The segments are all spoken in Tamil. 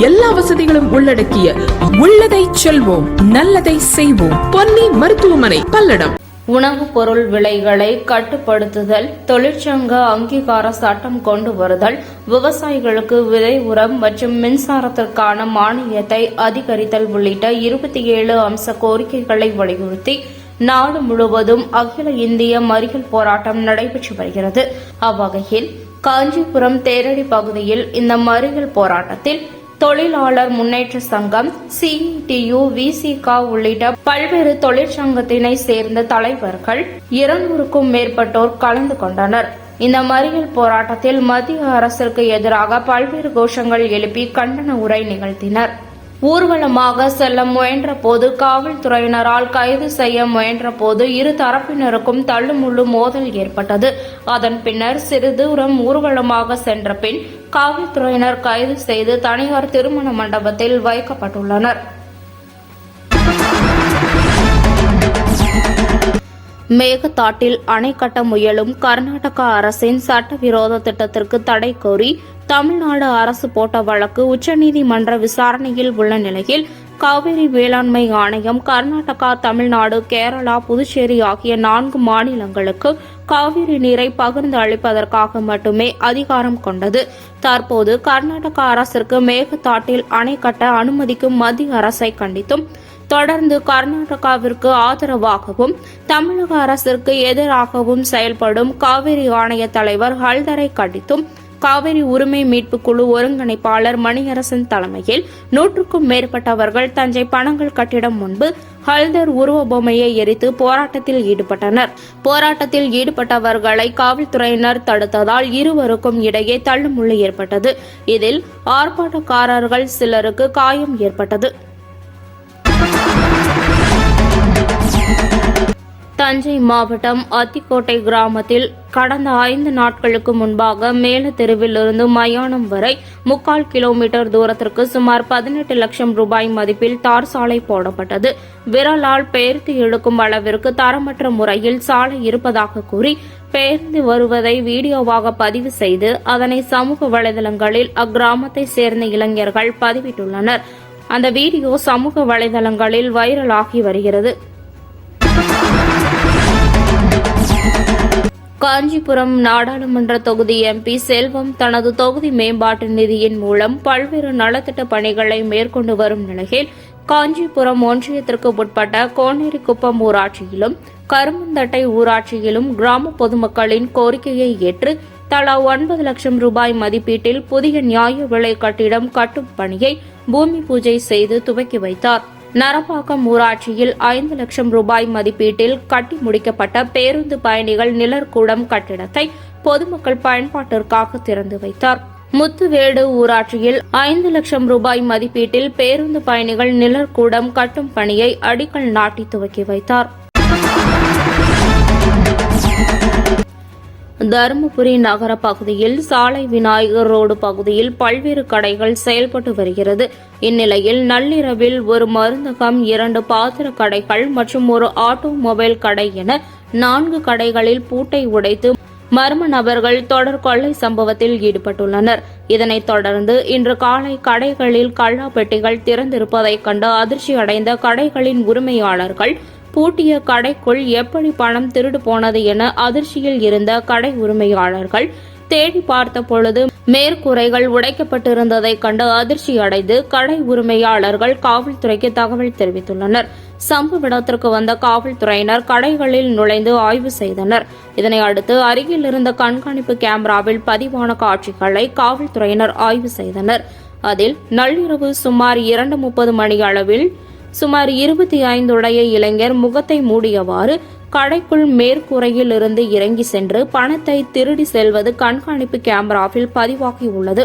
எல்லா வசதிகளும் உள்ளடக்கிய உள்ளதை செல்வோம் நல்லதை செய்வோம். பொன்னி மருத்துவமனை பல்லடம். உணவுப் பொருள் விலைகளை கட்டுப்படுத்துதல் தொழிற்சங்க அங்கீகார சட்டம் கொண்டு வருதல் விவசாயிகளுக்கு விதை உரம் மற்றும் மின்சாரத்திற்கான மானியத்தை அதிகரித்தல் உள்ளிட்ட இருபத்தி ஏழு அம்ச கோரிக்கைகளை வலியுறுத்தி நாடு முழுவதும் அகில இந்திய மறியல் போராட்டம் நடைபெற்று வருகிறது. அவ்வகையில் காஞ்சிபுரம் தேரடி பகுதியில் இந்த மறியல் போராட்டத்தில் தொழிலாளர் முன்னேற்ற சங்கம் சிஇடியு விசிகா உள்ளிட்ட பல்வேறு தொழிற்சங்கத்தினை சேர்ந்த தலைவர்கள் இருநூறுக்கும் மேற்பட்டோர் கலந்து கொண்டனர். இந்த மறியல் போராட்டத்தில் மத்திய அரசிற்கு எதிராக பல்வேறு கோஷங்கள் எழுப்பி கண்டன உரை நிகழ்த்தினர். ஊர்வலமாக செல்ல முயன்ற போது காவல்துறையினரால் கைது செய்ய முயன்ற போது இரு தரப்பினருக்கும் தள்ளுமுள்ளு மோதல் ஏற்பட்டது. அதன் பின்னர் சிறு தூரம் ஊர்வலமாக சென்ற பின் காவல்துறையினர் கைது செய்து தனியார் திருமண மண்டபத்தில் வைக்கப்பட்டுள்ளனர். மேகதாட்டில் அணை கட்ட முயலும் கர்நாடக அரசின் சட்டவிரோத திட்டத்திற்கு தடை கோரி தமிழ்நாடு அரசு போட்ட வழக்கு உச்சநீதிமன்ற விசாரணையில் உள்ள நிலையில் காவிரி வேளாண்மை ஆணையம் கர்நாடகா தமிழ்நாடு கேரளா புதுச்சேரி ஆகிய நான்கு மாநிலங்களுக்கு காவிரி நீரை பகிர்ந்து அளிப்பதற்காக மட்டுமே அதிகாரம் கொண்டது. தற்போது கர்நாடக அரசிற்கு மேகதாட்டில் அணை கட்ட அனுமதிக்கும் மத்திய அரசை கண்டித்தும் தொடர்ந்து கர்நாடகாவிற்கு ஆதரவாகவும் தமிழக அரசிற்கு எதிராகவும் செயல்படும் காவிரி ஆணைய தலைவர் ஹல்தரை கண்டித்தும் காவிரி உரிமை மீட்பு குழு ஒருங்கிணைப்பாளர் மணியரசன் தலைமையில் நூற்றுக்கும் மேற்பட்டவர்கள் தஞ்சை பணங்கள் கட்டிடம் முன்பு ஹல்தர் உருவ பொம்மையை எரித்து போராட்டத்தில் ஈடுபட்டனர். போராட்டத்தில் ஈடுபட்டவர்களை காவல்துறையினர் தடுத்ததால் இருவருக்கும் இடையே தள்ளுமுள்ளு ஏற்பட்டது. இதில் ஆர்ப்பாட்டக்காரர்கள் சிலருக்கு காயம் ஏற்பட்டது. தஞ்சை மாவட்டம் அத்திக்கோட்டை கிராமத்தில் கடந்த ஐந்து நாட்களுக்கு முன்பாக மேல தெருவிலிருந்து மயானம் வரை முக்கால் கிலோமீட்டர் தூரத்திற்கு சுமார் பதினெட்டு லட்சம் ரூபாய் மதிப்பில் தார் சாலை போடப்பட்டது. விரலால் பெயர்த்து இழுக்கும் அளவிற்கு தரமற்ற முறையில் சாலை இருப்பதாக கூறி பெயர்ந்து வருவதை வீடியோவாக பதிவு செய்து அதனை சமூக வலைதளங்களில் அக்கிராமத்தை சேர்ந்த இளைஞர்கள் பதிவிட்டுள்ளனர். அந்த வீடியோ சமூக வலைதளங்களில் வைரலாகி வருகிறது. காஞ்சிபுரம் நாடாளுமன்ற தொகுதி எம்பி செல்வம் தனது தொகுதி மேம்பாட்டு நிதியின் மூலம் பல்வேறு நலத்திட்ட பணிகளை மேற்கொண்டு வரும் நிலையில் காஞ்சிபுரம் ஒன்றியத்திற்கு உட்பட்ட கோனேரிக்குப்பம் ஊராட்சியிலும் கருமந்தட்டை ஊராட்சியிலும் கிராம பொதுமக்களின் கோரிக்கையை ஏற்று தலா ஒன்பது லட்சம் ரூபாய் மதிப்பீட்டில் புதிய நியாய விலை கட்டிடம் கட்டும் பணியை பூமி பூஜை செய்து துவக்கி வைத்தார். நரப்பாக்கம் ஊராட்சியில் ஐந்து லட்சம் ரூபாய் மதிப்பீட்டில் கட்டி முடிக்கப்பட்ட பேருந்து பயணிகள் நிலர்கூடம் கட்டிடத்தை பொதுமக்கள் பயன்பாட்டிற்காக திறந்து வைத்தார். முத்துவேடு ஊராட்சியில் ஐந்து லட்சம் ரூபாய் மதிப்பீட்டில் பேருந்து பயணிகள் நிலர்கூடம் கட்டும் பணியை அடிக்கல் நாட்டி துவக்கி வைத்தார். தருமபுரி நகர பகுதியில் சாலை விநாயகர் ரோடு பகுதியில் பல்வேறு கடைகள் செயல்பட்டு வருகிறது. இந்நிலையில் நள்ளிரவில் ஒரு மருந்தகம் இரண்டு பாத்திர கடைகள் மற்றும் ஒரு ஆட்டோமொபைல் கடை என நான்கு கடைகளில் பூட்டை உடைத்து மர்ம நபர்கள் தொடர் கொள்ளை சம்பவத்தில் ஈடுபட்டுள்ளனர். இதனைத் தொடர்ந்து இன்று காலை கடைகளில் கள்ளா பெட்டிகள் திறந்திருப்பதைக் கண்டு அதிர்ச்சி அடைந்த கடைகளின் உரிமையாளர்கள் பூட்டிய கடைக்குள் எப்படி பணம் திருடு போனது என அதிர்ச்சியில் இருந்த கடை உரிமையாளர்கள் தேடி பார்த்த பொழுது மேற்கூரைகள் உடைக்கப்பட்டிருந்ததை கண்டு அதிர்ச்சி அடைந்து கடை உரிமையாளர்கள் காவல்துறைக்கு தகவல் தெரிவித்துள்ளனர். சம்பவ இடத்திற்கு வந்த காவல்துறையினர் கடைகளில் நுழைந்து ஆய்வு செய்தனர். இதனை அடுத்து அருகில் இருந்த கண்காணிப்பு கேமராவில் பதிவான காட்சிகளை காவல்துறையினர் ஆய்வு செய்தனர். அதில் நள்ளிரவு சுமார் இரண்டு முப்பது மணி அளவில் சுமார் இருபத்தி ஐந்துடைய இளைஞர் முகத்தை மூடியவாறு கடைக்குள் மேற்கூரையில் இருந்து இறங்கி சென்று பணத்தை திருடி செல்வது கண்காணிப்பு கேமராவில் பதிவாகியுள்ளது.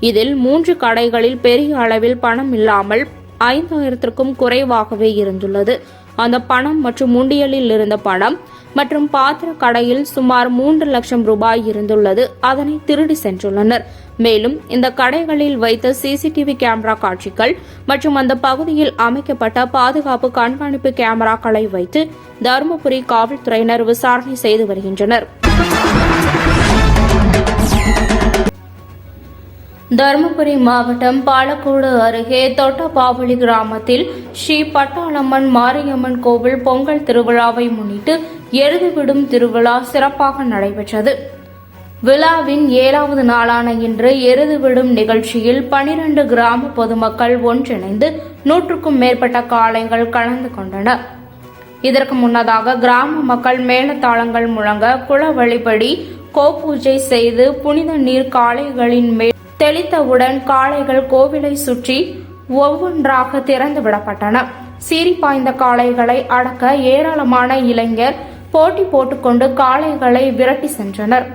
இதில் மூன்று கடைகளில் பெரிய அளவில் பணம் இல்லாமல் ஐந்தாயிரத்திற்கும் குறைவாகவே இருந்துள்ளது. அந்த பணம் மற்றும் உண்டியலில் இருந்த பணம் மற்றும் பாத்திர கடையில் சுமார் மூன்று லட்சம் ரூபாய் இருந்துள்ளது. அதனை திருடி சென்றுள்ளனர். மேலும் இந்த கடைகளில் வைத்த சிசிடிவி கேமரா காட்சிகள் மற்றும் அந்த பகுதியில் அமைக்கப்பட்ட பாதுகாப்பு கண்காணிப்பு கேமராக்களை வைத்து தருமபுரி காவல்துறையினர் விசாரணை செய்து வருகின்றனர். தருமபுரி மாவட்டம் பாலக்கோடு அருகே தொட்டபாவளி கிராமத்தில் ஸ்ரீ பட்டாளம்மன் மாரியம்மன் கோவில் பொங்கல் திருவிழாவை முன்னிட்டு எருதுவிடும் திருவிழா சிறப்பாக நடைபெற்றது. விழாவின் ஏழாவது நாளான இன்று எருதுவிடும் நிகழ்ச்சியில் பனிரெண்டு கிராம பொதுமக்கள் ஒன்றிணைந்து நூற்றுக்கும் மேற்பட்ட காளைகள் கலந்து கொண்டனர். இதற்கு முன்னதாக கிராம மக்கள் மேலத்தாளங்கள் முழங்க குல வழிபடி கோபூஜை செய்து புனித நீர் காளைகளின் மேல் தெளித்தவுடன் காளைகள் கோவிலை சுற்றி ஒவ்வொன்றாக திறந்து விடப்பட்டன. சீறி பாய்ந்த காளைகளை அடக்க ஏராளமான இளைஞர் போட்டி போட்டுக்கொண்டு காளைகளை விரட்டி சென்றனர்.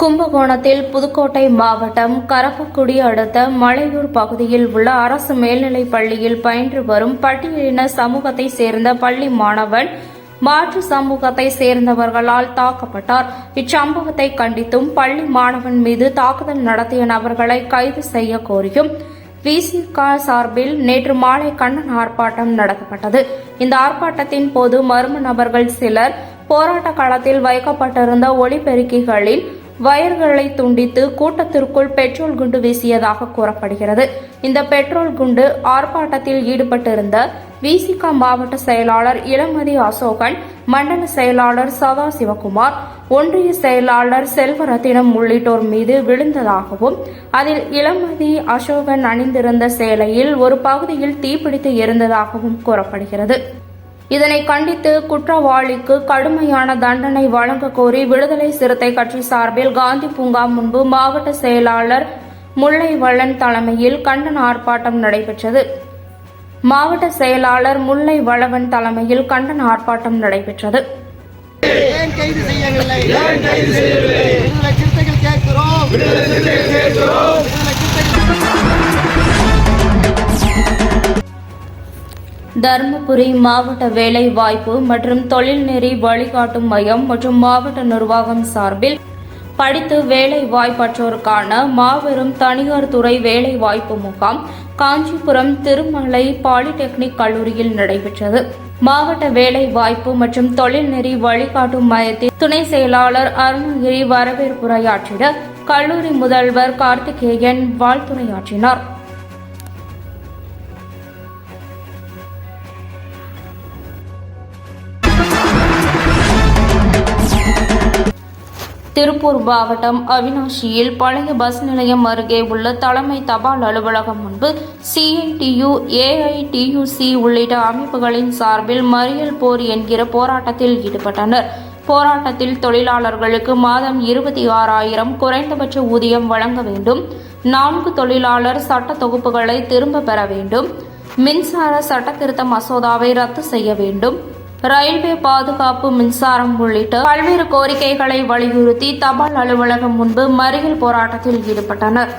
கும்பகோணத்தில் புதுக்கோட்டை மாவட்டம் கரப்பக்குடி அடுத்த மலையூர் பகுதியில் உள்ள அரசு மேல்நிலைப் பள்ளியில் பயின்று வரும் பட்டியலின சமூகத்தை சேர்ந்த பள்ளி மாணவன் மாற்று சமூகத்தை சேர்ந்தவர்களால் தாக்கப்பட்டார். இச்சம்பவத்தை கண்டித்தும் பள்ளி மாணவன் மீது தாக்குதல் நடத்திய நபர்களை கைது செய்ய கோரியும் விசிக சார்பில் நேற்று மாலை கண்ணன் ஆர்ப்பாட்டம் நடத்தப்பட்டது. இந்த ஆர்ப்பாட்டத்தின் போது மர்ம நபர்கள் சிலர் போராட்ட காலத்தில் வைக்கப்பட்டிருந்த ஒளிபெருக்கிகளில் வயர்களை துண்டித்து கூட்டத்திற்குள் பெட்ரோல் குண்டு வீசியதாக கூறப்படுகிறது. இந்த பெட்ரோல் குண்டு ஆர்ப்பாட்டத்தில் ஈடுபட்டிருந்த விசிக மாவட்ட செயலாளர் இளமதி அசோகன் மண்டல செயலாளர் சதா சிவகுமார் ஒன்றிய செயலாளர் செல்வரத்தினம் உள்ளிட்டோர் மீது விழுந்ததாகவும் அதில் இளமதி அசோகன் அணிந்திருந்த சேலையில் ஒரு பகுதியில் தீப்பிடித்து எரிந்ததாகவும் கூறப்படுகிறது. இதனை கண்டித்து குற்றவாளிக்கு கடுமையான தண்டனை வழங்க கோரி விடுதலை சிறுத்தை கட்சி சார்பில் காந்தி பூங்கா முன்பு மாவட்ட செயலாளர் முல்லை வள்ளன் தலைமையில் கண்டன ஆர்ப்பாட்டம் நடைபெற்றது. மாவட்ட செயலாளர் முல்லை வளவன் தலைமையில் கண்டன ஆர்ப்பாட்டம் நடைபெற்றது. ஏன் கைது செய்யவில்லை? ஏன் கைது செய்யவில்லை? விடுதலை சிறுத்தைகள் கேட்கிறோம். விடுதலை சிறுத்தைகள் கேட்கிறோம். விடுதலை சிறுத்தைகள் தருமபுரி மாவட்ட வேலை வாய்ப்பு மற்றும் தொழில்நெறி வழிகாட்டும் மையம் மற்றும் மாவட்ட நிர்வாகம் சார்பில் படித்து வேலை வாய்ப்பற்றோருக்கான மாபெரும் தனியார் துறை வேலை வாய்ப்பு முகாம் காஞ்சிபுரம் திருமலை பாலிடெக்னிக் கல்லூரியில் நடைபெற்றது. மாவட்ட வேலை வாய்ப்பு மற்றும் தொழில்நெறி வழிகாட்டும் மையத்தின் துணை செயலாளர் அருணகிரி வரவேற்புரையாற்றிட கல்லூரி முதல்வர் கார்த்திகேயன் வாழ்த்துரையாற்றினார். திருப்பூர் மாவட்டம் அவினாஷியில் பழைய பஸ் நிலையம் அருகே உள்ள தலைமை தபால் அலுவலகம் முன்பு சிஐடியு ஏஐடியுசி உள்ளிட்ட அமைப்புகளின் சார்பில் மறியல் போர் என்கிற போராட்டத்தில் ஈடுபட்டனர். போராட்டத்தில் தொழிலாளர்களுக்கு மாதம் இருபத்தி ஆறாயிரம் குறைந்தபட்ச ஊதியம் வழங்க வேண்டும். நான்கு தொழிலாளர் சட்ட தொகுப்புகளை திரும்ப பெற வேண்டும். மின்சார சட்டத்திருத்த மசோதாவை ரத்து செய்ய வேண்டும். ரயில்வே பாதுகாப்பு மின்சாரம் உள்ளிட்ட பல்வேறு கோரிக்கைகளை வலியுறுத்தி தபால் அலுவலகம் முன்பு மறியல் போராட்டத்தில் ஈடுபட்டனர்.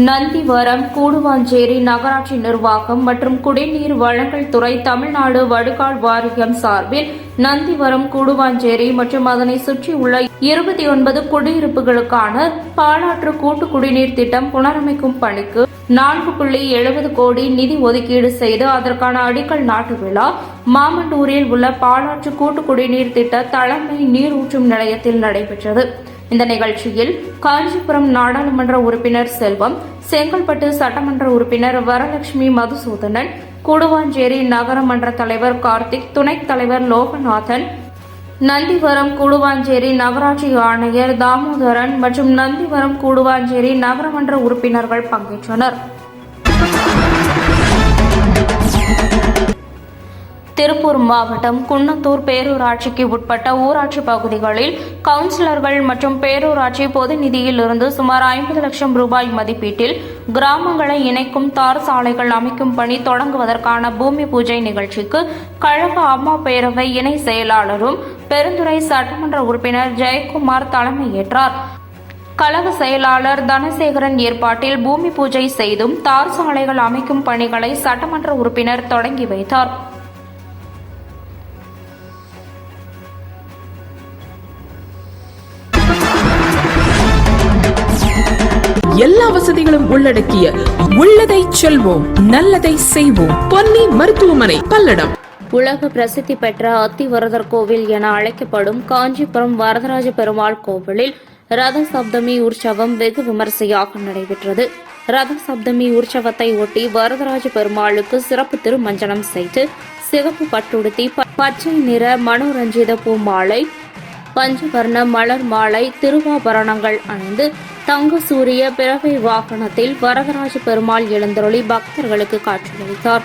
நந்திவரம் கூடுவாஞ்சேரி நகராட்சி நிர்வாகம் மற்றும் குடிநீர் வழங்கல் துறை தமிழ்நாடு வடுகால் வாரியம் சார்பில் நந்திவரம் கூடுவாஞ்சேரி மற்றும் அதனை சுற்றியுள்ள இருபத்தி ஒன்பது குடியிருப்புகளுக்கான பாலாற்று கூட்டு குடிநீர் திட்டம் புனரமைக்கும் பணிக்கு நான்கு புள்ளி எழுபது கோடி நிதி ஒதுக்கீடு செய்து அதற்கான அடிக்கல் நாட்டு விழா மாமண்டூரில் உள்ள பாலாற்று கூட்டு குடிநீர் திட்ட தலைமை நீரூற்றும் நிலையத்தில் நடைபெற்றது. இந்த நிகழ்ச்சியில் காஞ்சிபுரம் நாடாளுமன்ற உறுப்பினர் செல்வம் செங்கல்பட்டு சட்டமன்ற உறுப்பினர் வரலட்சுமி மதுசூதனன் கூடுவாஞ்சேரி நகரமன்ற தலைவர் கார்த்திக் துணைத் தலைவர் லோகநாதன் நந்திவரம் கூடுவாஞ்சேரி நகராட்சி ஆணையர் தாமோதரன் மற்றும் நந்திவரம் கூடுவாஞ்சேரி நகரமன்ற உறுப்பினர்கள் பங்கேற்றனர். திருப்பூர் மாவட்டம் குன்னத்தூர் பேரூராட்சிக்கு உட்பட்ட ஊராட்சி பகுதிகளில் கவுன்சிலர்கள் மற்றும் பேரூராட்சி பொது நிதியிலிருந்து சுமார் ஐம்பது லட்சம் ரூபாய் மதிப்பீட்டில் கிராமங்களை இணைக்கும் தார் சாலைகள் அமைக்கும் பணி தொடங்குவதற்கான பூமி பூஜை நிகழ்ச்சிக்கு கழக அம்மா பேரவை இணை செயலாளரும் பெருந்துறை சட்டமன்ற உறுப்பினர் ஜெயக்குமார் தலைமையேற்றார். கழக செயலாளர் தனசேகரன் ஏற்பாட்டில் பூமி பூஜை செய்தும் தார் சாலைகள் அமைக்கும் பணிகளை சட்டமன்ற உறுப்பினர் தொடங்கி வைத்தார். எல்லா வசதிகளும் உள்ளடக்கிய உள்ளதை செல்வோம் நல்லதை செய்வோம். பொன்னி மருத்துவமனை பல்லடம். உலக பிரசித்தி பெற்ற அத்திவரதர் கோவில் என அழைக்கப்படும் காஞ்சிபுரம் வரதராஜ பெருமாள் கோவிலில் ரத சப்தமி உற்சவம் வெகு விமரிசையாக நடைபெற்றது. ரத சப்தமி உற்சவத்தை ஒட்டி வரதராஜ பெருமாளுக்கு சிறப்பு திருமஞ்சனம் செய்து சிவப்பு பட்டுடுத்தி பச்சை நிற மனோரஞ்சித பூ மாலை பஞ்சவர்ண மலர் மாலை திருவாபரணங்கள் அணிந்து தங்க சூரிய பிறவை வாகனத்தில் வரதராஜ பெருமாள் எழுந்தருளி பக்தர்களுக்கு காட்சியளித்தார்